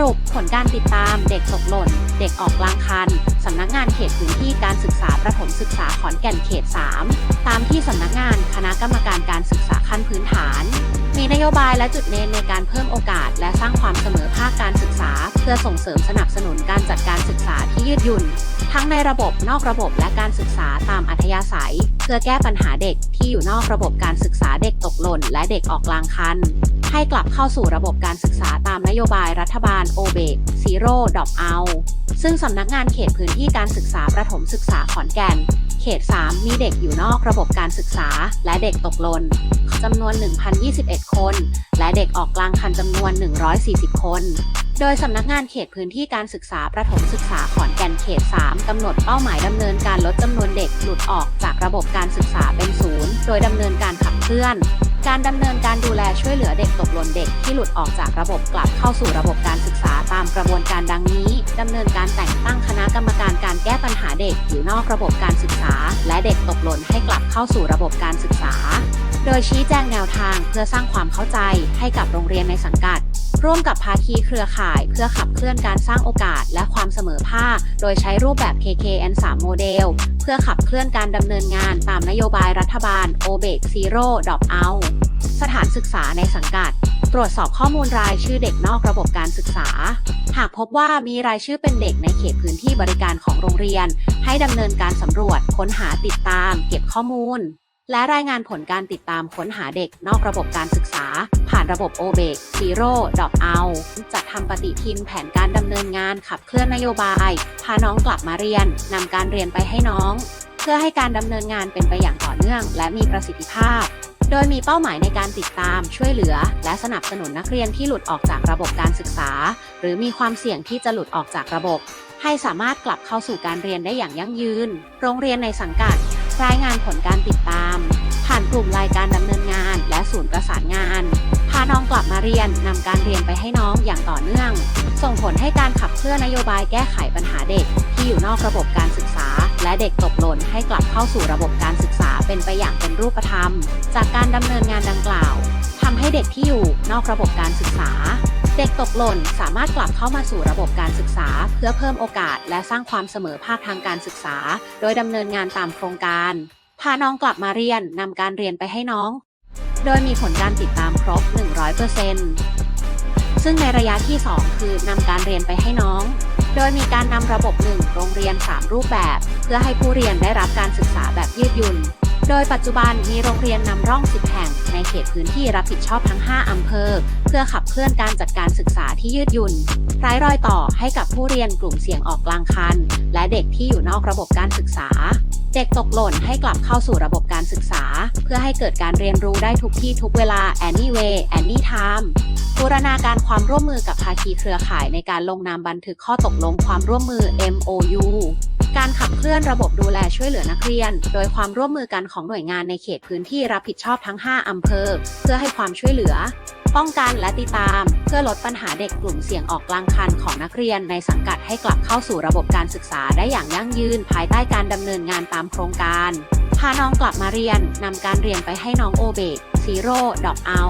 รุปผลการติดตามเด็กตกหล่น เด็กออกกลางคัน สำนักงานเขตพื้นที่การศึกษาประถมศึกษาขอนแก่นเขต 3 ตามที่สำนักงานคณะกรรมการการศึกษาขั้นพื้นฐาน มีนโยบายและจุดเน้นในการเพิ่มโอกาส และสร้างความเสมอภาคการศึกษา เพื่อส่งเสริมสนับสนุนการจัดการศึกษาที่ยืดหยุ่น ทั้งในระบบนอกระบบและการศึกษาตามอัธยาศัย พื่อแก้ปัญหาเด็กที่อยู่นอกระบบการศึกษาเด็กตกหล่น และเด็กออกกลางคัน ให้กลับเข้าสู่ระบบการศึกษาตามนโยบายรัฐบาลโอเบกซีโร่ดอกเอาซึ่งสำนักงานเขตพื้นที่การศึกษาประถมศึกษาขอนแก่น เขต 3 มีเด็กอยู่นอกระบบการศึกษา และเด็กตกหล่นจำนวน 1,021 คน และเด็กออกกลางคันจำนวน 140 คน โดยสำนักงานเขตพื้นที่การศึกษาประถมศึกษาขอนแก่นเขต 3 กำหนดเป้าหมายดำเนินการลดจำนวนเด็กหลุดออกจากระบบการศึกษาเป็นศูนย์ โดยดำเนินการขับเคลื่อน การดำเนินการดูแลช่วยเหลือเด็กตกหล่นเด็กที่หลุดออกจากระบบกลับเข้าสู่ระบบการศึกษา ตามกระบวนการดังนี้ดำเนินการแต่งตั้งคณะกรรมการการแก้ปัญหาเด็กอยู่นอกระบบการศึกษา และเด็กตกหล่นให้กลับเข้าสู่ระบบการศึกษา โดยชี้แจงแนวทางเพื่อสร้างความเข้าใจให้กับโรงเรียนในสังกัด ร่วมกับภาคีเครือข่ายเพื่อขับเคลื่อนการสร้างโอกาสและความเสมอภาค โดยใช้รูปแบบ KKN 3โมเดล เพื่อขับเคลื่อนการดำเนินงานตามนโยบายรัฐบาล o b e c Zero Drop Out สถานศึกษาในสังกัด ตรวจสอบข้อมูลรายชื่อเด็กนอกระบบการศึกษา หากพบว่ามีรายชื่อเป็นเด็กในเขตพื้นที่บริการของโรงเรียน ให้ดำเนินการสำรวจ ค้นหาติดตาม เก็บข้อมูล และรายงานผลการติดตามค้นหาเด็กนอกระบบการศึกษา ผ่านระบบ o b e c Zero Drop Out จัดทำปฏิทินแผนการดำเนินงานขับเคลื่อนนโยบาย พาน้องกลับมาเรียนนำการเรียนไปให้น้อง เพื่อให้การดำเนินงานเป็นไปอย่างต่อเนื่อง และมีประสิทธิภาพ โดยมีเป้าหมายในการติดตาม ช่วยเหลือ และสนับสนุนนักเรียนที่หลุดออกจากระบบการศึกษา หรือมีความเสี่ยงที่จะหลุดออกจากระบบ ให้สามารถกลับเข้าสู่การเรียนได้อย่างยั่งยืน โรงเรียนในสังกัด รายงานผลการติดตาม ผ่านกลุ่มรายการดำเนินงาน และศูนย์ประสานงาน พาน้องกลับมาเรียนนำการเรียนไปให้น้องอย่างต่อเนื่อง ส่งผลให้การขับเคลื่อนนโยบายแก้ไขปัญหาเด็ก ที่อยู่นอกระบบการศึกษา และเด็กตกหล่นให้กลับเข้าสู่ระบบการศึกษาเป็นไปอย่างเป็นรูปธรรม จากการดำเนินงานดังกล่าวทำให้เด็กที่อยู่นอกระบบการศึกษา เด็กตกหล่นสามารถกลับเข้ามาสู่ระบบการศึกษา เพื่อเพิ่มโอกาสและสร้างความเสมอภาคทางการศึกษา โดยดำเนินงานตามโครงการ พาน้องกลับมาเรียนนำการเรียนไปให้น้อง โดยมีผลการติดตามครบ 100%ซึ่งในระยะที่ 2 คือนำการเรียนไปให้น้อง โดยมีการนำระบบ 1 โรงเรียน 3 รูปแบบ เพื่อให้ผู้เรียนได้รับการศึกษาแบบยืดหยุ่น โดยปัจจุบันมีโรงเรียนนำร่อง 10 แห่ง ในเขตพื้นที่รับผิดชอบทั้ง 5 อำเภอ เพื่อขับเคลื่อนการจัดการศึกษาที่ยืดหยุ่นไร้รอยต่อให้กับผู้เรียนกลุ่มเสี่ยงออกกลางคัน เด็กที่อยู่นอกระบบการศึกษา เด็กตกหล่นให้กลับเข้าสู่ระบบการศึกษา เพื่อให้เกิดการเรียนรู้ได้ทุกที่ทุกเวลา anyway anytime บูรณาการความร่วมมือกับภาคีเครือข่ายในการลงนามบันทึกข้อตกลงความร่วมมือ MOU การขับเคลื่อนระบบดูแลช่วยเหลือนักเรียน โดยความร่วมมือกันของหน่วยงานในเขตพื้นที่รับผิดชอบทั้ง 5 อำเภอ เพื่อให้ความช่วยเหลือ ป้องกันและติดตาม เพื่อลดปัญหาเด็กกลุ่มเสี่ยงออกกลางคันของนักเรียนในสังกัดให้กลับเข้าสู่ระบบการศึกษาได้อย่างยั่งยืน ภายใต้การดำเนินงานตามโครงการ พาน้องกลับมาเรียนนำการเรียนไปให้น้องโอเบกซีโร่ดอกเอา